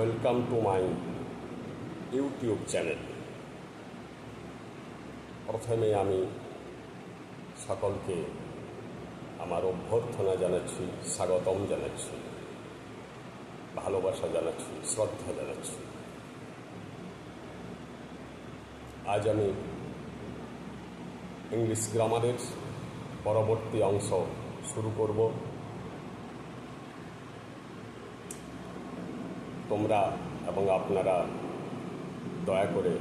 Welcome to my YouTube channel প্রথমে আমি সকলকে আমার অভ্যর্থনা জানাচ্ছি, স্বাগতম জানাচ্ছি, ভালোবাসা জানাচ্ছি, শ্রদ্ধা জানাচ্ছি। আজ আমি ইংলিশ গ্রামারের পরবর্তী অংশ শুরু করব। তোমরা এবং আপনারা দয়া করে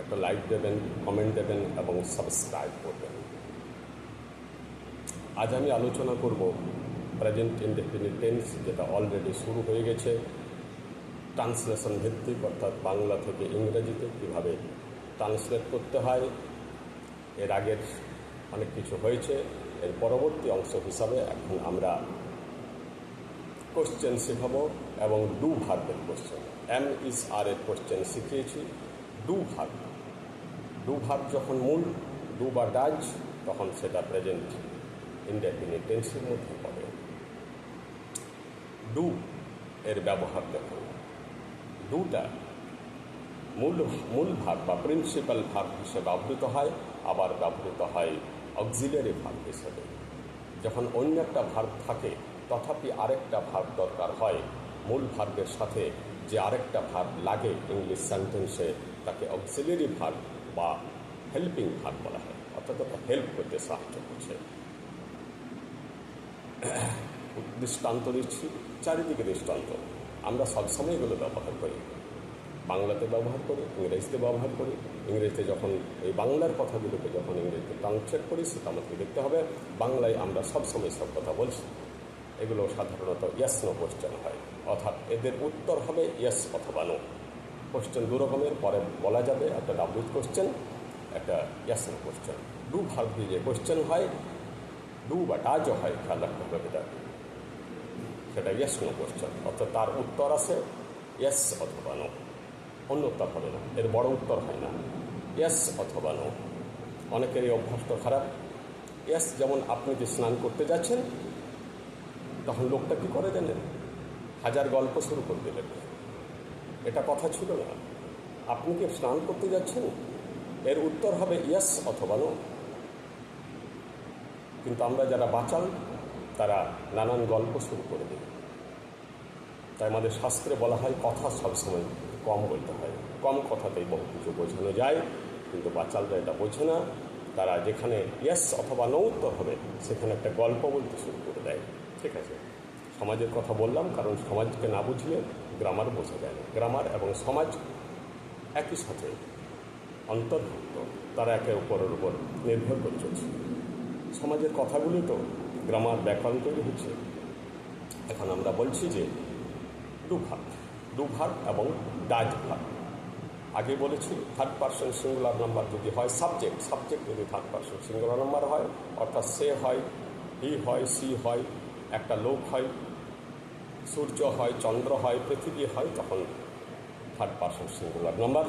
একটা লাইক দেবেন কমেন্ট দেবেন এবং সাবস্ক্রাইব করবেন। আজ আমি আলোচনা করব প্রেজেন্ট ইনডেফিনিট টেন্স যেটা অলরেডি শুরু হয়ে গেছে। ট্রান্সলেশন ভিত্তিক অর্থাৎ বাংলা থেকে ইংরেজিতে কীভাবে ট্রান্সলেট করতে হয়, এর আগের অনেক কিছু হয়েছে, এর পরবর্তী অংশ হিসাবে এখন আমরা কোশ্চেন শেখাবো এবং ডু ভার্বের কোশ্চেন এম ইস আর এর কোশ্চেন শিখিয়েছি ডু ভার্ব ডু ভার্ব যখন মূল ডু বা ডাজ তখন সেটা প্রেজেন্ট ইনডেফিনিট টেন্সের মধ্যে পড়ে। ডু এর ব্যবহার দেখুন ডুটা মূল মূল ভাব বা প্রিন্সিপাল ভাব হিসেবে ব্যবহৃত হয়, আবার ব্যবহৃত হয় অক্সিলারি ভাব হিসেবে। যখন অন্য একটা ভাব থাকে তথাপি আরেকটা ভাব দরকার হয়। মূল ভার্বের সাথে যে আরেকটা ভাব লাগে ইংলিশ সেন্টেন্সে তাকে অক্সিলারি ভাব বা হেল্পিং ভাব বলা হয়। অর্থাৎ হেল্প করতে সাহায্য করছে। দৃষ্টান্ত দিচ্ছি, চারিদিকে দৃষ্টান্ত। আমরা সবসময় এগুলো ব্যবহার করি। বাংলাতে ব্যবহার করি, ইংরেজিতে ব্যবহার করি। ইংরেজিতে যখন এই বাংলার কথাগুলোকে যখন ইংরেজিতে ট্রান্সলেট করি, সেটা আমাদেরকে দেখতে হবে। বাংলায় আমরা সবসময় সব কথা বলছি। এগুলো সাধারণত ইয়াস নো কোশ্চেন হয়। অর্থাৎ এদের উত্তর হবে ইয়াস অথবা নো কোশ্চেন দু রকমের, পরে বলা যাবে একটা ডাব্লিউ কোশ্চেন একটা ইয়াস নো কোশ্চেন ডু ভাগ দিয়ে যে কোশ্চেন হয় ডু বা ডাজও হয়, খেয়াল রাখতে হবে এটা। সেটা ইয়াস নো কোশ্চেন অর্থাৎ তার উত্তর আছে ইয়াস অথবা নো অন্য উত্তর হবে না। এর বড় উত্তর হয় না। ইয়াস অথবা নো অনেকের এই অভ্যাসটা খারাপ। ইয়াস যেমন আপনি যে স্নান করতে যাচ্ছেন তখন লোকটা কী করে জানেন হাজার গল্প শুরু করে দিলেন। এটা কথা ছিল না। আপনি কি স্নান করতে যাচ্ছেন? এর উত্তর হবে ইয়াস অথবা নো কিন্তু আমরা যারা বাঁচাল, তারা নানান গল্প শুরু করে দিই তাই আমাদের শাস্ত্রে বলা হয়, কথা সবসময় কম বলতে হয়। কম কথাতেই বহু কিছু বোঝানো যায়, কিন্তু বাচ্চালরা এটা বোঝে না। তারা যেখানে ইয়াস অথবা নো উত্তর হবে, সেখানে একটা গল্প বলতে শুরু করে দেয়। ঠিক আছে। সমাজের কথা বললাম, কারণ সমাজকে না বুঝলে গ্রামার বোঝা যায় না। গ্রামার এবং সমাজ একই সাথে অন্তর্ভুক্ত, তারা একে অপরের উপর নির্ভর করে চলছে। সমাজের কথাগুলি তো গ্রামার ব্যাকরণ তৈরি হচ্ছে। এখন আমরা বলছি যে ডু ভাগ ডু ভাগ এবং ডাজ ভাগ আগে বলেছি থার্ড পার্সন সিঙ্গুলার নাম্বার যদি হয় সাবজেক্ট সাবজেক্ট যদি থার্ড পার্সন সিঙ্গুলার নাম্বার হয়, অর্থাৎ সে হয় হি হয় সি হয় একটা লোক হয়, সূর্য হয়, চন্দ্র হয়, পৃথিবী হয়, তখন থার্ড পার্সন সিঙ্গুলার নাম্বার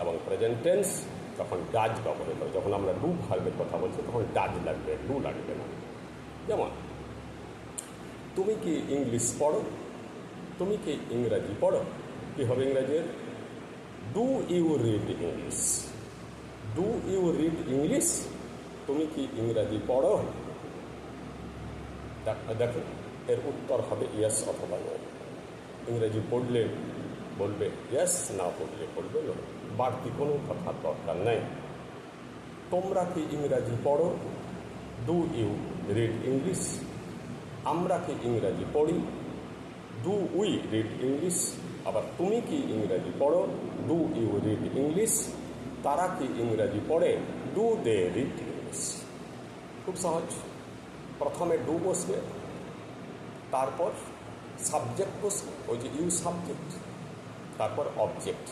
এবং প্রেজেন্ট টেন্স তখন ডাজ ব্যবহৃত হয়, যখন আমরা ডু ভার্বের কথা বলছি, তখন ডাজ লাগবে ডু লাগবে না। যেমন, তুমি কি ইংলিশ পড়ো? তুমি কি ইংরাজি পড়ো? কী হবে ইংরাজির? Do you read English do you read English তুমি কি ইংরাজি পড়ো? দেখো এর উত্তর হবে ইয়েস অথবা নো ইংরেজি পড়লে বলবে ইয়াস না পড়লে বলবে নো বাড়তি কোনো কথার দরকার নেই। তোমরা কি ইংরাজি পড়ো? ডু ইউ রিড ইংলিশ আমরা কি ইংরাজি পড়ি? ডু উই রিড ইংলিশ আবার তুমি কি ইংরাজি পড়ো? ডু ইউ রিড ইংলিশ তারা কি ইংরাজি পড়ে? ডু দে রিড ইংলিশ খুব সহজ। প্রথমে ডু বসবে, তারপর সাবজেক্ট বসবে, ওই যে ইউ সাবজেক্ট তারপর অবজেক্ট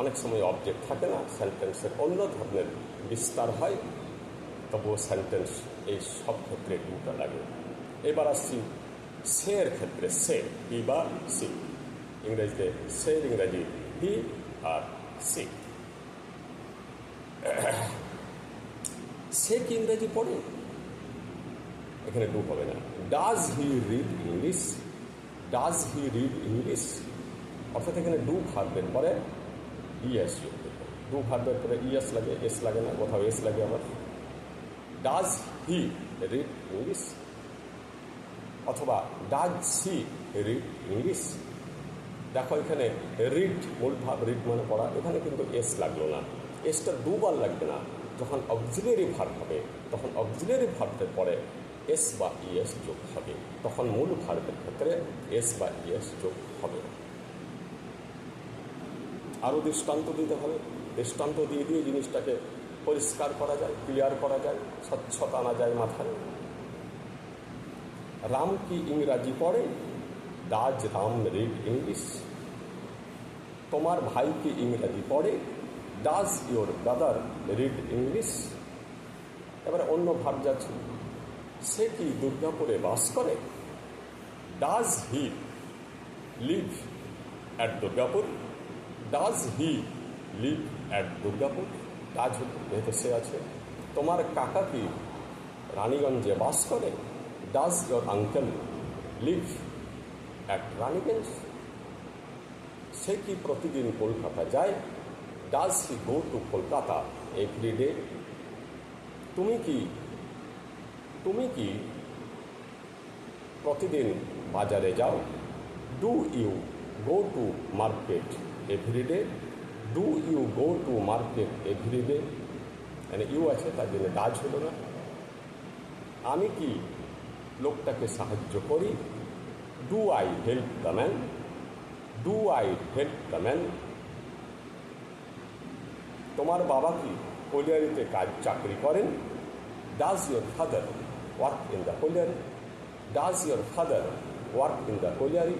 অনেক সময় অবজেক্ট থাকে না সেন্টেন্সের অন্য ধরনের বিস্তার হয়, তবুও সেন্টেন্স এই সব ক্ষেত্রে ডুটা লাগে। এবার আসছি সের ক্ষেত্রে, সে হি বা সি ইংরেজিতে সের ইংরেজি হি আর সি সে কি ইংরেজি পড়ে? এখানে ডু হবে না। Does he read English does he read English অর্থাৎ এখানে ডু ভার্বের পরে ইএস ডু ভার্বের পরে ইএস লাগে এস লাগে না, কোথাও এস লাগে আমার ডাজ হি রিড ইংলিশ অথবা ডাজ সি রিড ইংলিশ দেখো এখানে রিড মূল ভাব রিড মানে পড়া, এখানে কিন্তু এস লাগল না। এসটা দুবার লাগবে না। যখন অক্সিলারি ভার্ব হবে, তখন অক্সিলারি ভার্বের পরে এস বা ইএস যোগ হবে। তখন মূল ভার্বের ক্ষেত্রে এস বা ইএস যোগ হবে। আরও দৃষ্টান্ত দিতে হবে। দৃষ্টান্ত দিয়ে দিয়ে জিনিসটাকে পরিষ্কার করা যায় ক্লিয়ার করা যায়, স্বচ্ছতা আনা যায় মাথায়। রাম কি ইংরাজি পড়ে? Does Ram read English. তোমার ভাই কি ইংরাজি পড়ে? Does your brother read English. এবারে অন্য ভাব যাচ্ছে। সে কি দুর্গাপুরে বাস করে। Does he live at Durgapur does he live at Durgapur does যেহেতু সে আছে তোমার কাকা কি রানীগঞ্জে বাস করে? Does your uncle live at Raniganj? সে কি প্রতিদিন কলকাতা যায়? Does he go to Kolkata every day তুমি কি তুমি কি প্রতিদিন বাজারে যাও? Do you go to market every day you go to market every day মানে ইউ আছে, তার জন্য ডাজ হলো না। আমি কি লোকটাকে সাহায্য করি? Do I help the man do I help the man তোমার বাবা কি কলিয়ারিতে কাজ, চাকরি করেন? Does your father work in the colliery does your father work in the colliery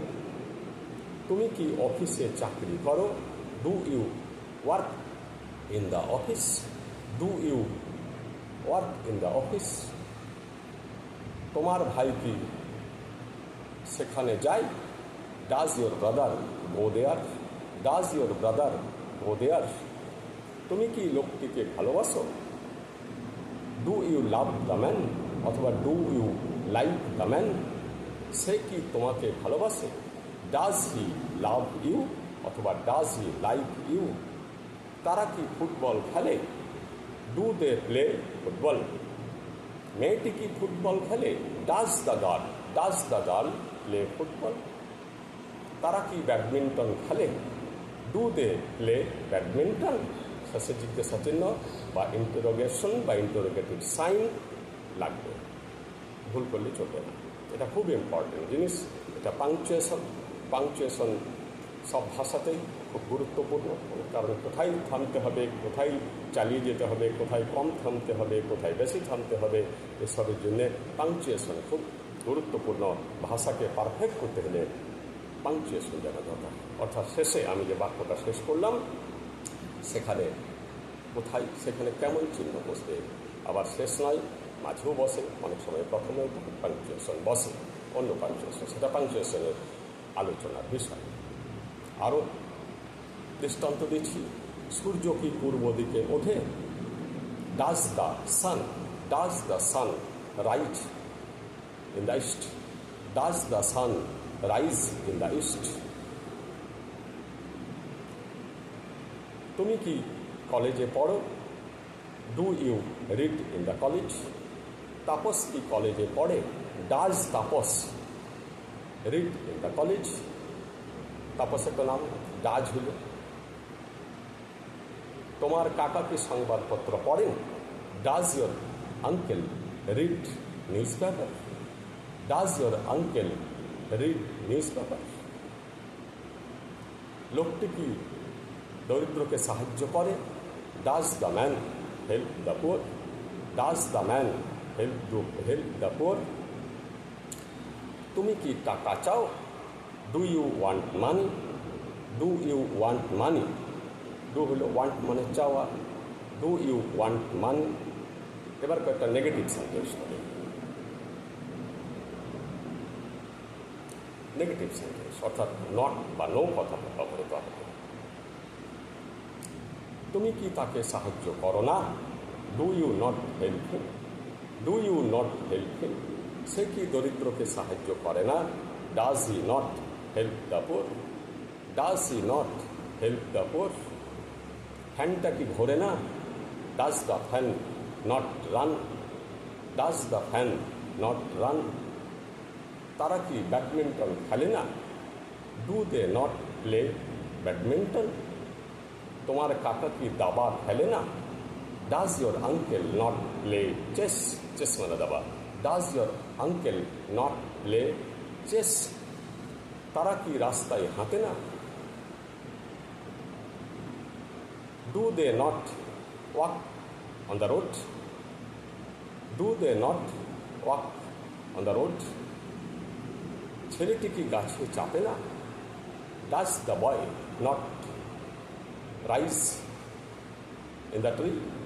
তুমি কি অফিসে চাকরি করো? Do you work in the office do you work in the office তোমার ভাই কি সেখানে যায়? Does your brother go there does your brother go there তুমি কি লোকটিকে ভালোবাসো? Do you love the man অথবা do you like the man? সে কি তোমাকে ভালোবাসে? ডাজ হি লাভ ইউ অথবা ডাজ হি লাইক ইউ? তারা কি ফুটবল খেলে? Do they play football? মেয়েটি কি ফুটবল খেলে? Does the girl, does the girl play football? তারা কি ব্যাডমিন্টন খেলে? Do they play badminton? শেষে জিজ্ঞাসা চিহ্ন বা ইন্টারোগেশন বা ইন্টারোগেটিভ সাইন লাগবে। ভুল করলে চলবে না। এটা খুব ইম্পর্টেন্ট জিনিস। এটা পাংচুয়েশন পাংচুয়েশন সব ভাষাতেই খুব গুরুত্বপূর্ণ। কারণ কোথায় থামতে হবে, কোথায় চালিয়ে যেতে হবে, কোথায় কম থামতে হবে, কোথায় বেশি থামতে হবে, এসবের জন্যে পাংচুয়েশন খুব গুরুত্বপূর্ণ। ভাষাকে পারফেক্ট করতে হলে পাংচুয়েশন জানা দরকার। অর্থাৎ শেষে আমি যে বাক্যটা শেষ করলাম, সেখানে কোথায়, সেখানে কেমন চিহ্ন বসবে? আবার শেষ নয় মাঝেও বসে, অনেক সময় প্রথমেও পাংচুয়েশন বসে, অন্য পাংচুয়েশন সেটা পাংচুয়েশনের আলোচনার বিষয়। আরও দৃষ্টান্ত দিচ্ছি, সূর্য কি পূর্ব দিকে ওঠে? Does the sun does the sun right in the east does the sun rise in the east তুমি কি কলেজে পড়ো? Do you read in the college Tapas কি কলেজে পড়ে। Does Tapas. Read in the college. তাপসের তো নাম ডাজ হলো। তোমার কাকা কি সংবাদপত্র পড়েন? Does your uncle read newspaper does your uncle read newspaper লোকটি কি দরিদ্রকে সাহায্য করে? Does the man help the poor does the man help do help the poor তুমি কি টাকা চাও do you want money do you want money do হলো ওয়ান্ট মানে চাওয়া ডু ইউ ওয়ান্ট মানি এবার কয়েকটা নেগেটিভ সেন্টেন্স হবে নেগেটিভ সেন্টেন্স অর্থাৎ নট বা নো কথা ব্যবহৃত হবে তুমি কি তাকে সাহায্য করো না do you not help him do you not help him সে কি দরিদ্রকে সাহায্য করে না does he not help the poor does he not help the poor ফ্যানটা কি ঘোরে না does the fan not run does the fan not run তারা কি ব্যাডমিন্টন খেলে না do they not play badminton তোমার কাকা কি দাবা খেলে না does your uncle not play chess chess মানে দাবা does your uncle not play chess তারা কি রাস্তায় হাঁটে না do they not walk on the road do they not walk on the road ছেলেটি কি গাছে চাপে না does the boy not rise in the tree?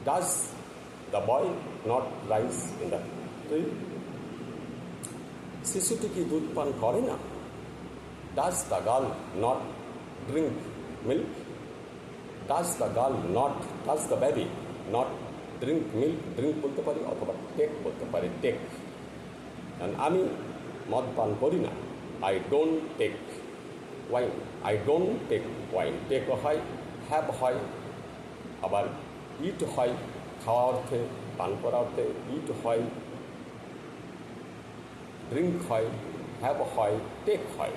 Does the boy not rise in the tree? শিশুটি কি দুধ পান করে না does the girl not drink milk does the girl not does the baby not drink milk drink বলতে পারি অথবা take বলতে পারি টেক কারণ আমি মদ পান করি না I don't take wine I don't take wine take হয় হ্যাভ হয় আবার ইট হয় খাওয়া অর্থে, পান করা অর্থে, ইট হয়, ড্রিঙ্ক হয় হ্যাভ হয়, টেক হয়।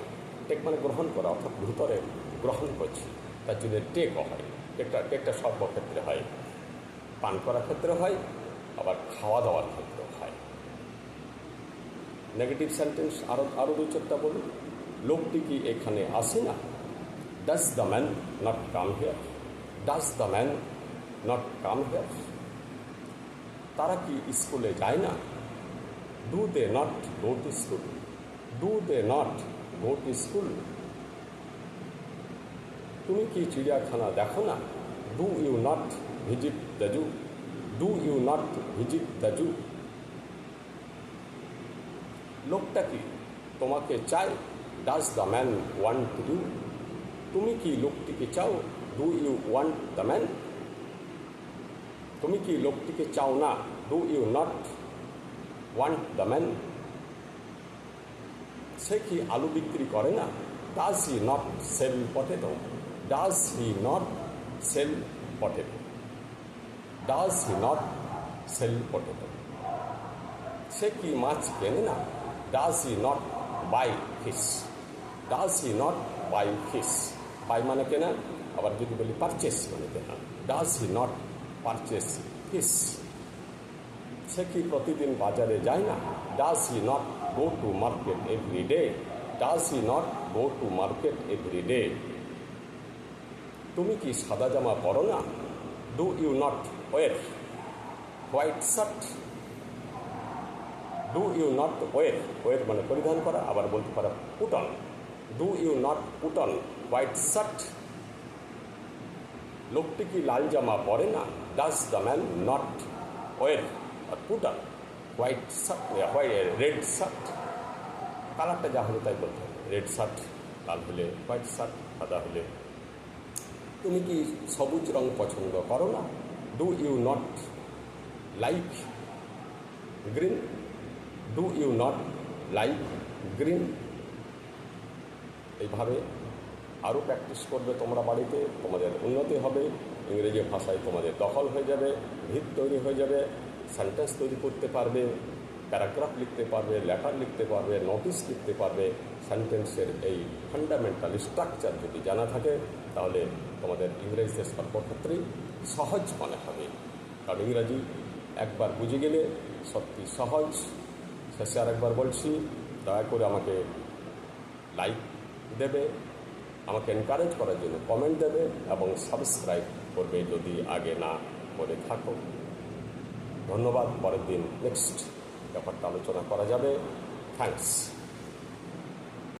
টেক মানে গ্রহণ করা, অর্থাৎ ভিতরে গ্রহণ করছি। তার জন্য টেকও হয়। টেকটা টেকটা সর্বক্ষেত্রে হয়। পান করার ক্ষেত্রে হয়, আবার খাওয়া দাওয়ার ক্ষেত্রেও হয়। নেগেটিভ সেন্টেন্স আরও আরও দু চারটা বলুন। লোকটি কি এখানে আসে না? Does the man not come here does the man not come here তারা কি স্কুলে যায় না do they not go to school do they not go to school তুমি কি চিড়িয়াখানা দেখো না do you not visit the zoo do you not visit the zoo লোকটা কি তোমাকে চাই does the man want to do তুমি কি লোকটিকে চাও do you want the man তুমি কি লোকটিকে চাও না? Do you not want the man সে কি আলু বিক্রি করে না? Does he not sell potato does he not sell potato does he not sell potato সে কি মাছ কেনে না? Does he not buy fish does he not buy fish buy মানে কেনা, আবার যদি বলি পারচেস মানে কেনা। Does he not purchase fish সে কি প্রতিদিন বাজারে যায় না does he not go to market every day does he not go to market every day তুমি কি সাদা জামা পরো না? Do you not wear white shirt do you not wear wear মানে পরিধান করা, আবার বলতে পারো put on do you not put on white shirt লোকটি কি লাল জামা পরে না? Does the man not wear put on white shirt white red shirt কালারটা যা হলে তাই বলতে হবে। রেড শার্ট লাল হলে হোয়াইট শার্ট সাদা হলে। তুমি কি সবুজ রং পছন্দ করো না? Do you not like green do you not like green এইভাবে আরও প্র্যাকটিস করবে তোমরা বাড়িতে, তোমাদের উন্নতি হবে, ইংরেজি ভাষায় তোমাদের দখল হয়ে যাবে, ভিত তৈরি হয়ে যাবে সেন্টেন্স তৈরি করতে পারবে প্যারাগ্রাফ লিখতে পারবে লেটার লিখতে পারবে নোটিশ লিখতে পারবে সেন্টেন্সের এই ফান্ডামেন্টাল স্ট্রাকচার যদি জানা থাকে, তাহলে তোমাদের ইংরেজিতে সর্বক্ষেত্রেই সহজ মনে হবে। কারণ ইংরাজি একবার বুঝে গেলে সত্যি সহজ। শেষে আরেকবার বলছি, দয়া করে আমাকে লাইক দেবে আমাকে এনকারেজ করার জন্য কমেন্ট দেবে এবং সাবস্ক্রাইব করবে যদি আগে না করে থাকো। ধন্যবাদ, পরের দিন নেক্সট ব্যাপারটা আলোচনা করা যাবে। থ্যাংকস